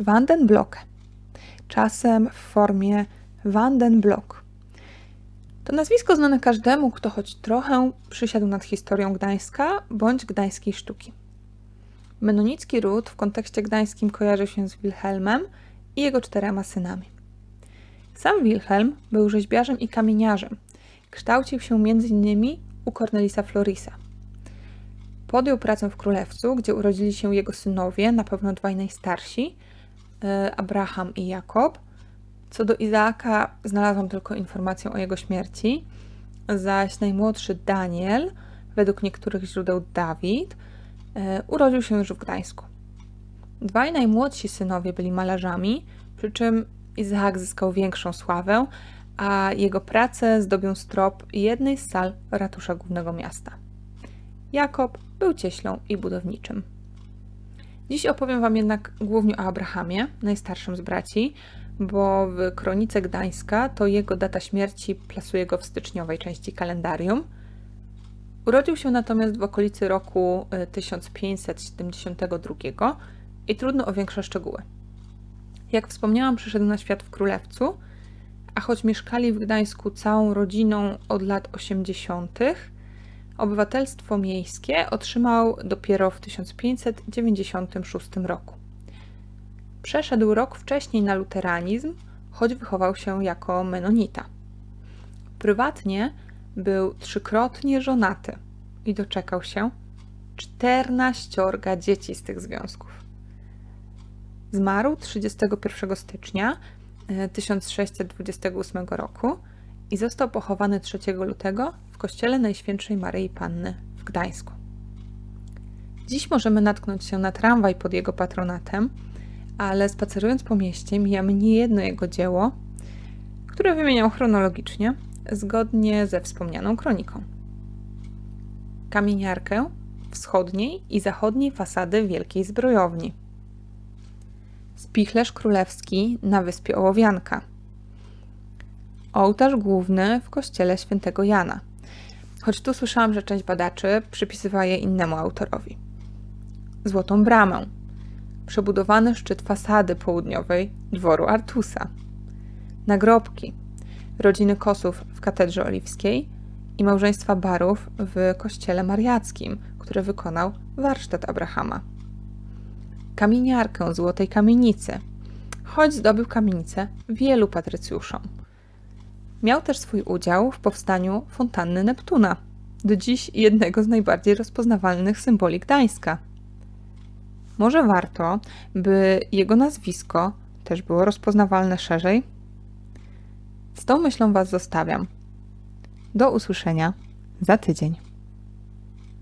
Vandenblocke, czasem w formie Vandenblok. To nazwisko znane każdemu, kto choć trochę przysiadł nad historią Gdańska bądź gdańskiej sztuki. Menonicki ród w kontekście gdańskim kojarzy się z Wilhelmem i jego czterema synami. Sam Wilhelm był rzeźbiarzem i kamieniarzem. Kształcił się m.in. u Cornelisa Florisa. Podjął pracę w Królewcu, gdzie urodzili się jego synowie, na pewno dwaj najstarsi, Abraham i Jakob. Co do Izaaka, znalazłam tylko informację o jego śmierci, zaś najmłodszy Daniel, według niektórych źródeł Dawid, e, urodził się już w Gdańsku. Dwaj najmłodsi synowie byli malarzami, przy czym Izaak zyskał większą sławę, a jego pracę zdobią strop jednej z sal ratusza głównego miasta. Jakob był cieślą i budowniczym. Dziś opowiem Wam jednak głównie o Abrahamie, najstarszym z braci, bo w Kronice Gdańska to jego data śmierci plasuje go w styczniowej części kalendarium. Urodził się natomiast w okolicy roku y, 1572 i trudno o większe szczegóły. Jak wspomniałam, przyszedł na świat w Królewcu, a choć mieszkali w Gdańsku całą rodziną od lat 80., obywatelstwo miejskie otrzymał dopiero w 1596 roku. Przeszedł rok wcześniej na luteranizm, choć wychował się jako menonita. Prywatnie był trzykrotnie żonaty i doczekał się 14 dzieci z tych związków. Zmarł 31 stycznia 1628 roku i został pochowany 3 lutego w kościele Najświętszej Maryi Panny w Gdańsku. Dziś możemy natknąć się na tramwaj pod jego patronatem, ale spacerując po mieście mijamy niejedno jego dzieło, które wymieniał chronologicznie, zgodnie ze wspomnianą kroniką. Kamieniarkę wschodniej i zachodniej fasady wielkiej zbrojowni. Spichlerz królewski na wyspie Ołowianka. Ołtarz główny w kościele świętego Jana. Choć tu słyszałam, że część badaczy przypisywała je innemu autorowi. Złotą bramę. Przebudowany szczyt fasady południowej dworu Artusa. Nagrobki. Rodziny Kosów w katedrze oliwskiej i małżeństwa Barów w kościele mariackim, które wykonał warsztat Abrahama kamieniarkę złotej kamienicy, choć zdobył kamienicę wielu patrycjuszom. Miał też swój udział w powstaniu fontanny Neptuna, do dziś jednego z najbardziej rozpoznawalnych symboli Gdańska. Może warto, by jego nazwisko też było rozpoznawalne szerzej? Z tą myślą Was zostawiam. Do usłyszenia za tydzień.